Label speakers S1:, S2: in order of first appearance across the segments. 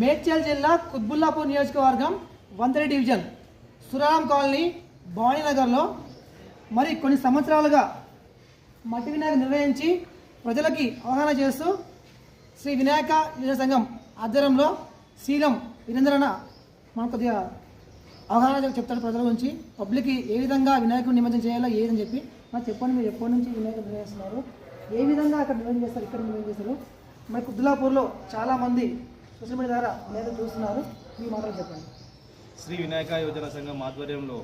S1: మేడ్చల్ జిల్లా కుత్బుల్లాపూర్ నియోజకవర్గం వంతరి division Suraram colony భవానీనగర్లో మరి కొన్ని సంవత్సరాలుగా మట్టి వినాయక నిర్వహించి ప్రజలకి అవగాహన చేస్తూ శ్రీ వినాయక యువజన సంఘం ఆధ్వర్యంలో శీలం వీరేంద్రన మనం కొద్దిగా అవగాహన చెప్తాడు ప్రజల గురించి. పబ్లిక్కి ఏ విధంగా వినాయకుడు నిమజ్జనం చేయాలో ఏదని చెప్పి మరి చెప్పండి మీరు ఎప్పటి నుంచి వినాయకుడు నిర్వహిస్తున్నారు ఏ విధంగా అక్కడ నిమజ్జనం చేస్తారు ఇక్కడ నిర్వహణ చేస్తారు? మరి కుద్దులాపూర్లో చాలామంది సోషల్ మీడియా ద్వారా వినాయకుడు చూస్తున్నారు. మీ మాటలు చెప్పండి.
S2: శ్రీ వినాయక యోజన సంఘం ఆధ్వర్యంలో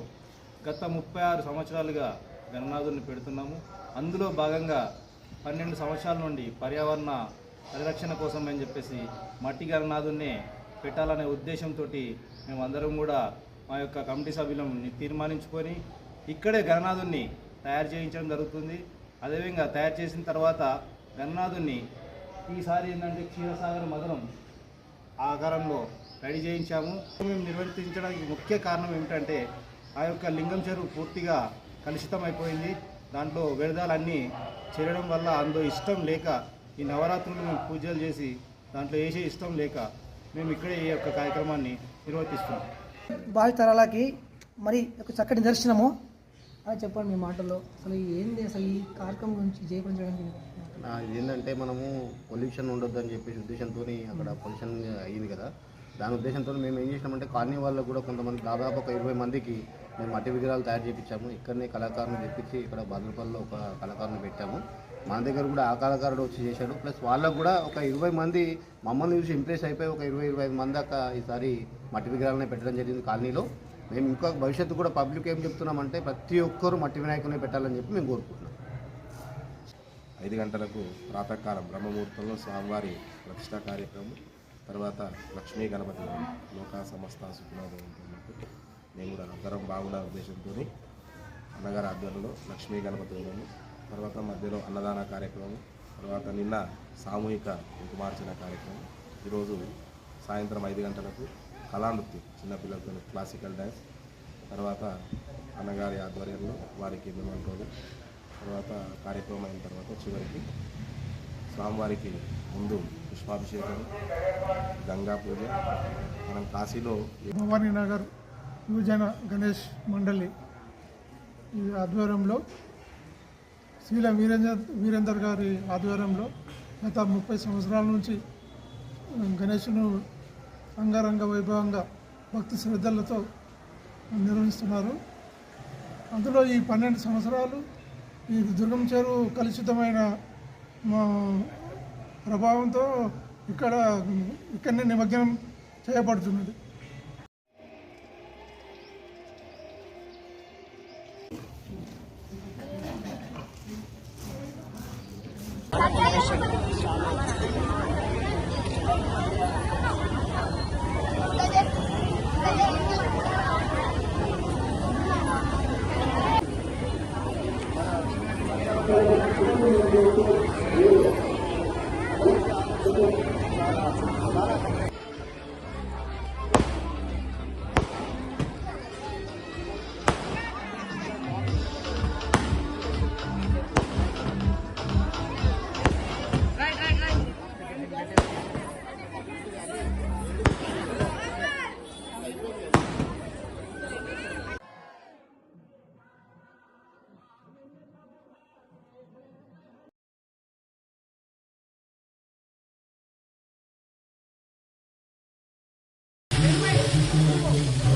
S2: గత ముప్పై ఆరు సంవత్సరాలుగా గణనాథుడిని పెడుతున్నాము. అందులో భాగంగా పన్నెండు సంవత్సరాల నుండి పర్యావరణ పరిరక్షణ కోసం అని చెప్పేసి మట్టి గణనాథున్నే పెట్టాలనే ఉద్దేశంతో మేము అందరం కూడా మా యొక్క కమిటీ సభ్యులం తీర్మానించుకొని ఇక్కడే గణనాథుని తయారు చేయించడం జరుగుతుంది. అదేవిధంగా తయారు చేసిన తర్వాత గణనాథుని ఈసారి ఏంటంటే క్షీరసాగర్ మధురం ఆకారంలో రెడీ చేయించాము. మేము నిర్వర్తించడానికి ముఖ్య కారణం ఏమిటంటే ఆ యొక్క లింగం చెరువు పూర్తిగా కలుషితం అయిపోయింది దాంట్లో వ్యర్థాలన్నీ చేరడం వల్ల అందులో ఇష్టం లేక ఈ నవరాత్రులు మేము పూజలు చేసి దాంట్లో వేసే ఇష్టం లేక మేము ఇక్కడే ఈ యొక్క కార్యక్రమాన్ని నిర్వర్తిస్తున్నాం.
S1: భావి తరాలకి మరి ఒక చక్కటి నిదర్శనము. చెప్పండి మీ మాటల్లో. అసలు ఏంది అసలు ఈ కార్యక్రమం గురించి
S3: చేపించడానికి ఏంటంటే మనము పొల్యూషన్ ఉండొద్దు అని చెప్పేసి ఉద్దేశంతో అక్కడ పొల్యూషన్ అయ్యింది కదా. దాని ఉద్దేశంతో మేము ఏం చేసినామంటే కాలనీ వాళ్ళకు కూడా కొంతమంది దాదాపు ఒక ఇరవై మందికి మేము మట్టి విగ్రహాలు తయారు చేయించాము ఇక్కడనే కళాకారుని తెప్పించి ఇక్కడ బదులపల్లిలో ఒక కళాకారుని పెట్టాము. మన దగ్గర కూడా ఆ కళాకారుడు వచ్చి చేశాడు. ప్లస్ వాళ్ళకు కూడా ఒక ఇరవై మంది మమ్మల్ని చూసి ఇంప్రెస్ అయిపోయి ఒక ఇరవై ఇరవై ఐదు మంది దాకా ఈసారి మట్టి విగ్రహాలనే పెట్టడం జరిగింది కాలనీలో. మేము ఇంకా భవిష్యత్తు కూడా పబ్లిక్ ఏం చెప్తున్నామంటే ప్రతి ఒక్కరూ మట్టి వినాయకునే పెట్టాలని చెప్పి మేము కోరుకుంటున్నాం.
S4: ఐదు గంటలకు ప్రాతకాలం బ్రహ్మముహూర్తంలో స్వామివారి ప్రతిష్టా కార్యక్రమం. తర్వాత లక్ష్మీ గణపతి లోకా సమస్త సుఖనాథంతో మేము కూడా అందరం బాగుండాలి ఉద్దేశంతో అన్నగారి ఆధ్వర్యంలో లక్ష్మీ గణపతి ఉన్నాము తర్వాత మధ్యలో అన్నదాన కార్యక్రమం తర్వాత నిన్న సామూహిక కుంకుమార్చన కార్యక్రమం ఈరోజు సాయంత్రం ఐదు గంటలకు కళానృత్యం చిన్నపిల్లలతో క్లాసికల్ డ్యాన్స్ తర్వాత అన్నగారి ఆధ్వర్యంలో వారికి మిమ్మల్ని తర్వాత కార్యక్రమం అయిన తర్వాత చివరికి స్వామివారికి ముందు పుష్పాభిషేకం గంగా పూజ మనం కాశీలో
S5: భవానీ నగర్ యువజన గణేష్ మండలి ఈ ఆధ్వర్యంలో శ్రీల వీరేంద్ర వీరేందర్ గారి ఆధ్వర్యంలో గత ముప్పై సంవత్సరాల నుంచి గణేష్ను అంగరంగ వైభవంగా భక్తి శ్రద్ధలతో నిర్వహిస్తున్నారు. అందులో ఈ పన్నెండు సంవత్సరాలు ఈ దుర్గం చెరువు కలుషితమైన ప్రభావంతో ఇక్కడ ఇక్కడనే నిమగ్నం చేయబడుతున్నది Thank you. バカ。
S6: Thank you.